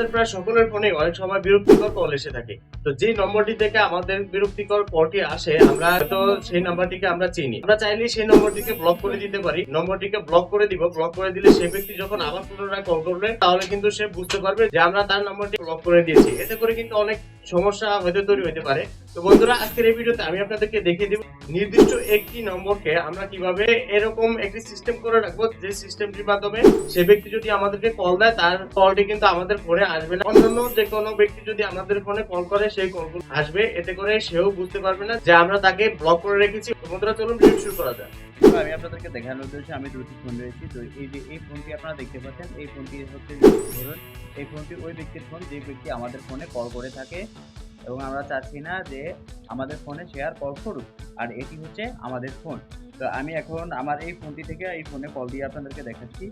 আমাদের প্রায় সকলের ফোনে অনেক সময় বিরক্তিকর কল এসে থাকে। তো যে নম্বরটি থেকে আমাদের বিরক্তিকর কলটি আসে, আমরা তো সেই নাম্বারটিকে আমরা চিনি। আমরা চাইলে সেই নম্বরটিকে ব্লক করে দিতে পারি। নম্বরটিকে ব্লক করে দিব। ব্লক করে দিলে সেই ব্যক্তি যখন আবার পুনরায় কল করবে, তাহলে কিন্তু সে বুঝতে পারবে যে আমরা তার নম্বরটি ব্লক করে দিয়েছি। এতে করে কিন্তু অনেক সমস্যা হয়তো তৈরি হতে পারে। তো বন্ধুরা, আজকের এই ভিডিওতে আমি আপনাদেরকে দেখিয়ে দিব নির্দিষ্ট একটি নম্বরকে আমরা কীভাবে এরকম একটি সিস্টেম করে রাখব, যে সিস্টেমটির মাধ্যমে সে ব্যক্তি যদি আমাদেরকে কল দেয়, তার কলটি কিন্তু আমাদের ফোনে আসবে না। অন্যান্য যে কোনো ব্যক্তি যদি আমাদের ফোনে কল করে, সেই কলগুলো আসবে। এতে করে সেও বুঝতে পারবে না যে আমরা তাকে ব্লক করে রেখেছি। বন্ধুরা, চলুন ভিডিও শুরু করা যায় তো আমি আপনাদেরকে দেখানোর উদ্দেশ্যে আমি দুটি ফোন রয়েছি। তো এই যে, এই ফোনটি আপনারা দেখতে পাচ্ছেন, এই ফোনটি হচ্ছে ধরুন, এই ফোনটি ওই ব্যক্তির ফোন যে ব্যক্তি আমাদের ফোনে কল করে থাকে এবং আমরা চাচ্ছি না যে আমাদের ফোনে শেয়ার কল করুক, আর এটি হচ্ছে আমাদের ফোন তো আমি এখন আমার এই ফোনটি থেকে এই ফোনে কল দিয়ে আপনাদেরকে দেখাচ্ছি।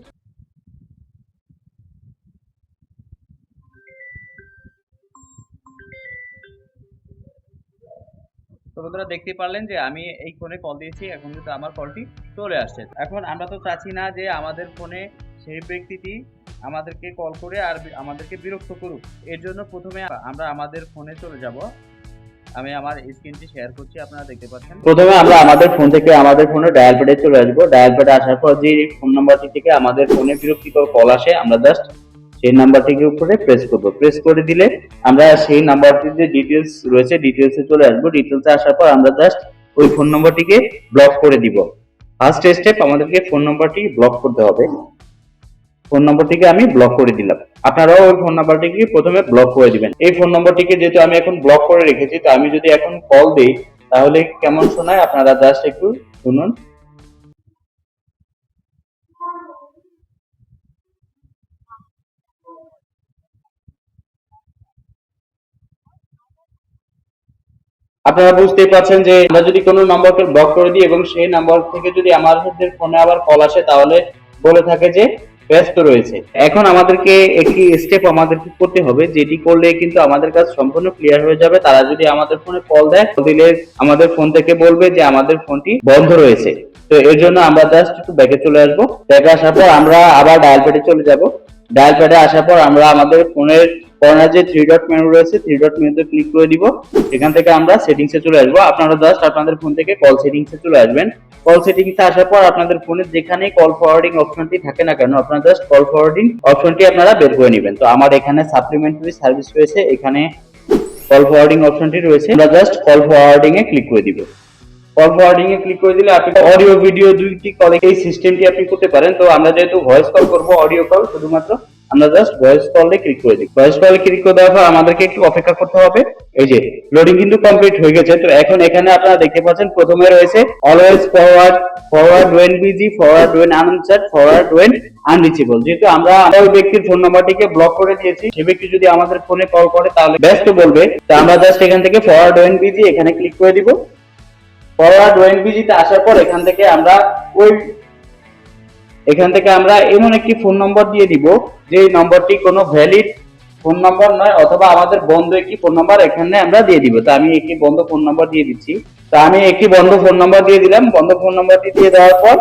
তো বন্ধুরা দেখতে পারলেন যে আমি এই ফোনে কল দিয়েছি, এখন কিন্তু আমার কলটি চলে আসছে। এখন আমরা তো চাচ্ছি না যে আমাদের ফোনে সেই ব্যক্তিটি আমাদেরকে কল করে আর আমাদেরকে বিরক্ত করুক। এর জন্য প্রথমে আমরা আমাদের ফোনে চলে যাব। আমি আমার স্ক্রিনটি শেয়ার করছি, আপনারা দেখতে পাচ্ছেন। প্রথমে আমরা আমাদের ফোন থেকে আমাদের ফোনে ডায়াল প্যাডে চলে আসব। ডায়াল প্যাডে আসার পর যে ফোন নাম্বারটি থেকে আমাদের ফোনে বিরক্তিকর কল আসে, আমরা জাস্ট সেই নাম্বারটির উপরে প্রেস করব। প্রেস করে দিলে আমরা সেই নাম্বারটির যে ডিটেলস রয়েছে ডিটেলসে চলে আসব। ডিটেলসে আসার পর আমরা জাস্ট ওই ফোন নম্বরটিকে ব্লক করে দিব। ফার্স্ট স্টেপ আমাদেরকে ফোন নম্বরটি ব্লক করতে হবে। ফোন নম্বরটিকে আমি ব্লক করে দিলাম। আপনারাও ওই ফোন নাম্বারটিকে প্রথমে ব্লক করে দিবেন। এই ফোন নম্বরটিকে যেহেতু আমি এখন ব্লক করে রেখেছি, তো আমি যদি এখন কল দিই, তাহলে কেমন শোনায়? আপনারা জাস্ট একটু শুনুন। আপনারা বুঝতেই পারছেন যে আমরা যদি কোনো নম্বরকে ব্লক করে দিই এবং সেই নাম্বার থেকে যদি আমাদের ফোনে আবার কল আসে, তাহলে বলে থাকে যে ব্যস্ত রয়েছে। এখন আমাদেরকে একটি স্টেপ আমাদেরকে করতে হবে, যেটি করলে কিন্তু আমাদের কাজ সম্পূর্ণ ক্লিয়ার হয়ে যাবে। তারা যদি আমাদের ফোনে কল দেয় দিলে আমাদের ফোন থেকে বলবে যে আমাদের ফোনটি বন্ধ রয়েছে। তো এর জন্য আমরা জাস্ট একটু ব্যাকে চলে আসব। ব্যাকে আসার পর আমরা আবার ডায়াল প্যাডে চলে যাব। ডায়াল প্যাডে আসার পর আমরা আমাদের ফোনের কর্নার যে থ্রি ডট মেনু রয়েছে থ্রি ডট মেনুতে ক্লিক করে দিব। এখান থেকে আমরা সেটিংসে চলে আসব। আপনারা জাস্ট আপনাদের ফোন থেকে কল সেটিংসে চলে আসবেন। কল সেটিংসে আসার পর আপনাদের ফোনে যেখানে কল ফরওয়ার্ডিং অপশনটি থাকে না কেন, আপনারা জাস্ট কল ফরওয়ার্ডিং অপশনটি আপনারা বের করে নেবেন। তো আমার এখানে সাপ্লিমেন্টারি সার্ভিস রয়েছে, এখানে কল ফরওয়ার্ডিং অপশনটি রয়েছে। আমরা জাস্ট কল ফরওয়ার্ডিং এ ক্লিক করে দিব। কল ফরওয়ার্ডিং এ ক্লিক করে দিলে আপনি অডিও ভিডিও দুইটি কলে এই সিস্টেমটি আপনি করতে পারেন। তো আমরা যেহেতু ভয়েস কল করব অডিও কল শুধুমাত্র আমরা জাস্ট ভয়েস কলে ক্লিক করে দিই। ভয়েস কলে ক্লিক করে দেওয়ার পর আমাদেরকে একটু অপেক্ষা করতে হবে। এই যে লোডিং কিন্তু কমপ্লিট হয়ে গেছে। তো এখন এখানে আপনারা দেখতে পাচ্ছেন, প্রথমে রয়েছে always forward forward when busy forward when unanswered forward when unreachable যেহেতু আমরা ওই ব্যক্তির ফোন নাম্বারটিকে ব্লক করে দিয়েছি, সে ব্যক্তি যদি আমাদের ফোনে কল করে, তাহলে ব্যস্ত বলবে। তো আমরা জাস্ট এখান থেকে ফরওয়ার্ড ওয়েন বিজি এখানে ক্লিক করে দিব। ফরওয়ার্ড ওএনপিজিতে আসার পর এখান থেকে আমরা ওই এখান থেকে আমরা এমন একটি ফোন নম্বর দিয়ে দিব যে নম্বরটি কোনো ভ্যালিড ফোন নম্বর নয়, অথবা আমাদের বন্ধ একটি ফোন নম্বর এখানে আমরা দিয়ে দিব। তো আমি একটি বন্ধ ফোন নম্বর দিয়ে দিচ্ছি। তো আমি একটি বন্ধ ফোন নম্বর দিয়ে দিলাম। বন্ধ ফোন নম্বরটি দিয়ে দেওয়ার পর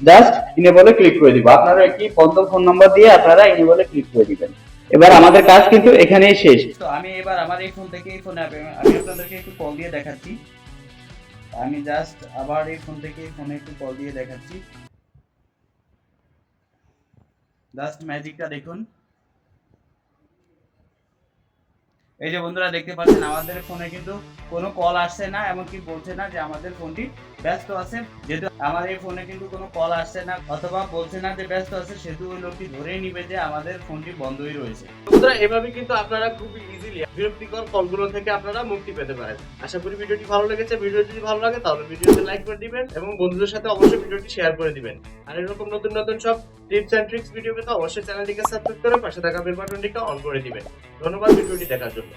জাস্ট ইনেবলে ক্লিক করে দিব। আপনারা একটি বন্ধ ফোন নম্বর দিয়ে আপনারা ইনেবলে ক্লিক করে দিবেন। এবার আমাদের কাজ কিন্তু এখানেই শেষ। তো আমি এবার আমার এই ফোন থেকে ফোনে আমি আমি আপনাদেরকে একটু কল দিয়ে দেখাচ্ছি। আমি জাস্ট আবার এই ফোন থেকে ফোনে একটু কল দিয়ে দেখাচ্ছি। জাস্ট ম্যাজিকটা দেখুন। এই যে বন্ধুরা দেখতে পাচ্ছেন, আমাদের ফোনে কিন্তু কোনো কল আসছে না এমনকি বলছে না যে আমাদের ফোনটি ব্যস্ত আছে। যেহেতু আমার এই ফোনে কিন্তু কোনো কল আসছে না, অথবা বলছে না যে ব্যস্ত আছে, সেহেতু ওই লোকটি ধরেই নিবে যে আমাদের ফোনটি বন্ধই রয়েছে। বন্ধুরা, এভাবে কিন্তু আপনারা খুব ইজিলি বিরক্তিকর কলগুলো থেকে আপনারা মুক্তি পেতে পারেন। আশা করি ভিডিওটি ভালো লেগেছে। ভিডিও যদি ভালো লাগে, তাহলে ভিডিওতে লাইক করে দিবেন এবং বন্ধুদের সাথে অবশ্যই ভিডিওটি শেয়ার করে দিবেন। আর এরকম নতুন নতুন সব টিপস এন্ড ট্রিক্স ভিডিও পেতে অবশ্যই চ্যানেলটিকে সাবস্ক্রাইব করে পাশে থাকা বেল বাটনটিকে অন করে দিবেন। ধন্যবাদ ভিডিওটি দেখার জন্য।